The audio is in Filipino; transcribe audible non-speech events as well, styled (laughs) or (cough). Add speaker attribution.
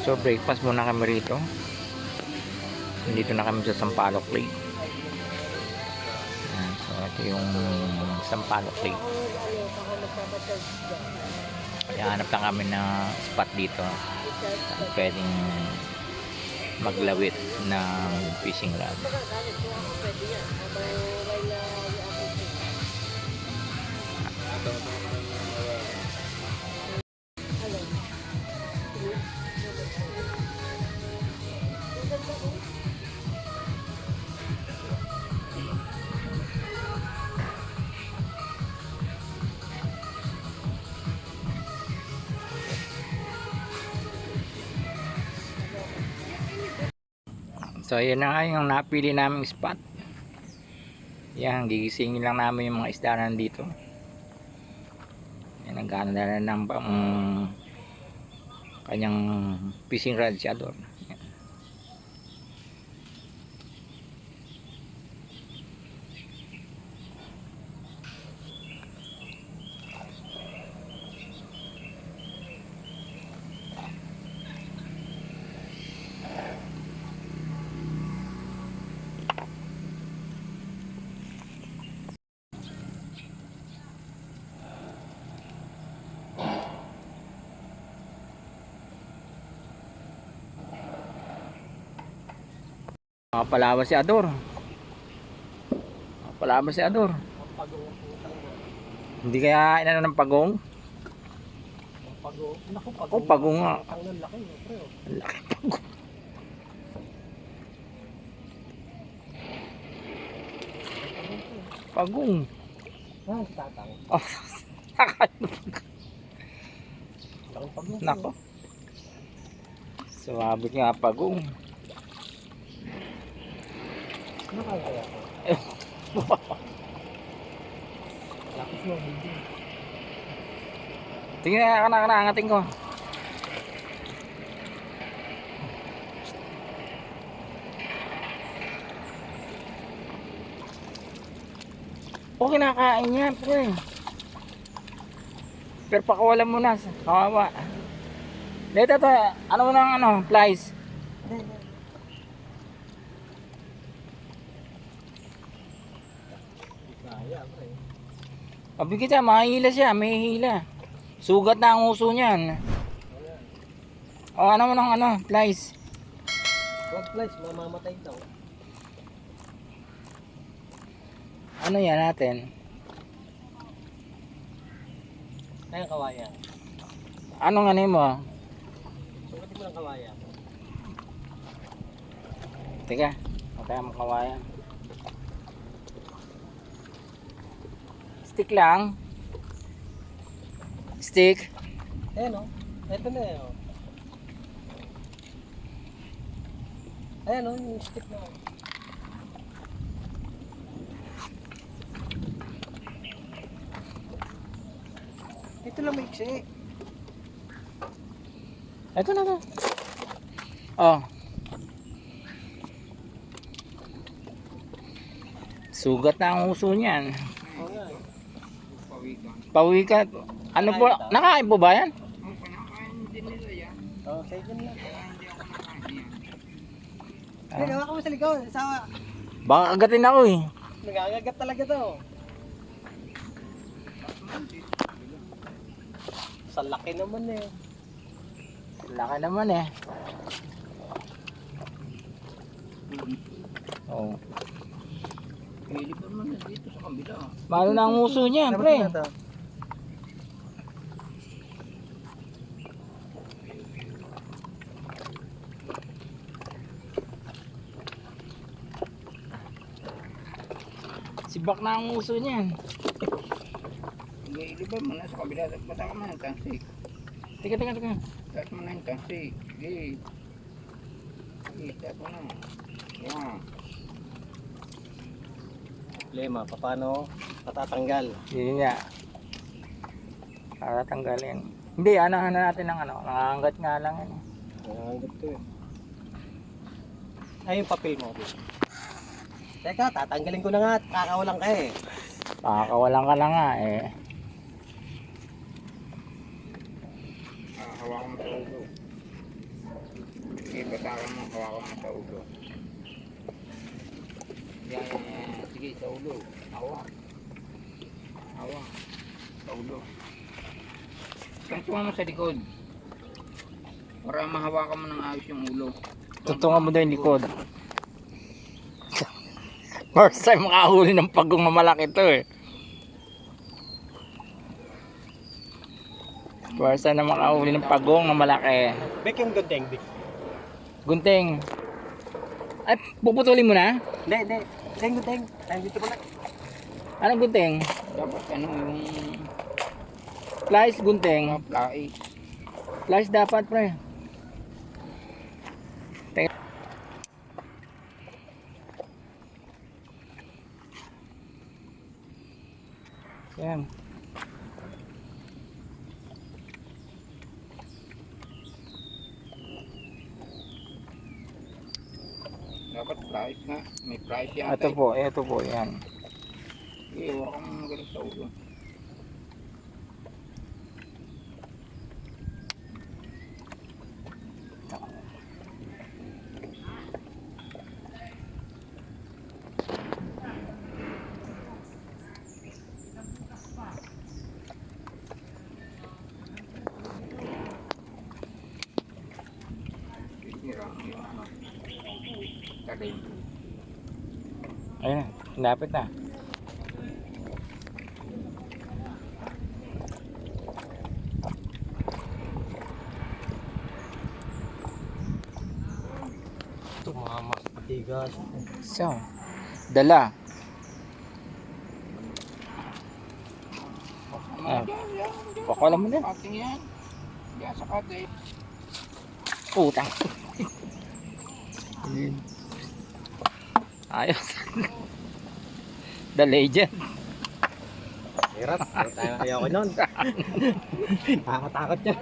Speaker 1: So breakfast muna kami rito. Dito na kami sa Sampaloc Lake. So ito yung Sampaloc Lake. Hanap lang kami na spot dito. Pwedeng maglawit ng fishing rod. So ayan na nga yung napili naming spot. Yan, gigisingin lang namin yung mga isda na nandito. Yan, nagkano na ng pang kanyang fishing rod si Ador. Makapalaban si Ador. Makapalaban si Ador. Hindi kaya inano ng pagong?
Speaker 2: Pago. Naku, pago.
Speaker 1: Oh, pagong nga.
Speaker 2: Ang laki, pre. oh.
Speaker 1: Laki pagong. Pagong.
Speaker 2: Ah, tatang.
Speaker 1: Oh, (laughs)
Speaker 2: Laking pago.
Speaker 1: Nako. Sumabot nga pagong.
Speaker 2: Ano kaya kaya? Lapis mo, hindi.
Speaker 1: Tingnan nga na na angating ko. O kinakain niya, pre. Pero pakawalan mo na. Kawawa. Dito to, ano mo ng ano, flies.
Speaker 2: Kaya, pre.
Speaker 1: Sabi kita, mahihila siya, may hila. Sugat na ang uso niyan. O ano mo ng ano, flies.
Speaker 2: Wag flies, mamamatay daw.
Speaker 1: Ano yan natin?
Speaker 2: Kaya kawaya.
Speaker 1: Anong ano mo?
Speaker 2: Sukatin mo ng kawaya.
Speaker 1: Teka, kaya mo kawayan. Stick lang. Stick.
Speaker 2: Ayan, oh. Ito na, eh, oh. Ayan, oh, yung stick na. oh. Ito lang maiksi.
Speaker 1: Ito na to. Oh. Sugat na ang uso niyan. Pauwi ka. Ano po? Nakain po ba yan?
Speaker 2: Oo, sa inyo lang. Hindi, gawa ko mo sa likod. Sa,
Speaker 1: Baka agatin ako eh.
Speaker 2: nagagagat talaga to. Sa laki naman eh.
Speaker 1: Laka naman eh. Oh.
Speaker 3: Naman na dito sa kabila.
Speaker 1: Malo na ang uso niyan, pre. Sibak na ang uso niyan.
Speaker 3: Ba mo na sa kabila. Bata ka mo ng tansik.
Speaker 1: Teka, teka, teka.
Speaker 3: Taas mo na yung tansik. Sige. Sige, taas na. Yan.
Speaker 2: Problema, paano patatanggal?
Speaker 1: Yun nga. Para tanggalin. Hindi, ano, ano natin ng ano. Nakanggat nga lang yan.
Speaker 2: Nanganggap to eh. Ay, yung papel mo. Teka, tatanggalin ko na nga. Kakawalan ka eh.
Speaker 1: Pakakawalan ka na nga eh.
Speaker 3: Ah, hawakan mo sa ulo. Sige, basakan mo. Hawakan mo sa ulo. Yan, yan, yan. Sige, sa ulo. Hawak. Hawak. Sa ulo. Tungtungan mo sa likod. Para mahawakan mo ng ayos yung ulo.
Speaker 1: Tutungan mo daw yung likod. (laughs) First time makahuli ng pagong na malaki to eh. First time na makahuli ng pagong na malaki.
Speaker 2: Bek yung gandeng, Bek.
Speaker 1: Gunting. Ay, puputulin mo na?
Speaker 2: Hindi, hindi. Gandeng, gandeng. Ay, dito pala.
Speaker 1: Anong gunting?
Speaker 3: Dapat ano yung
Speaker 1: Slice gunting.
Speaker 3: plais.
Speaker 1: Slice dapat pre. Teka. Yan.
Speaker 3: Plais nga. May plais yan.
Speaker 1: Ito po, ito po, yan.
Speaker 3: Sige, hawakan mo ng ganun sa ulo. Titira mo
Speaker 1: Ayun, lapit na.
Speaker 2: Tumama. Tigas.
Speaker 1: So, dala. Ah. Pakala mo na.
Speaker 3: Ating yan. Diyan sa kate.
Speaker 1: Putang. (laughs) Ayos. The legend.
Speaker 2: Hirap. Tayo ayaw ko nun. (laughs) Nakakatakot yan.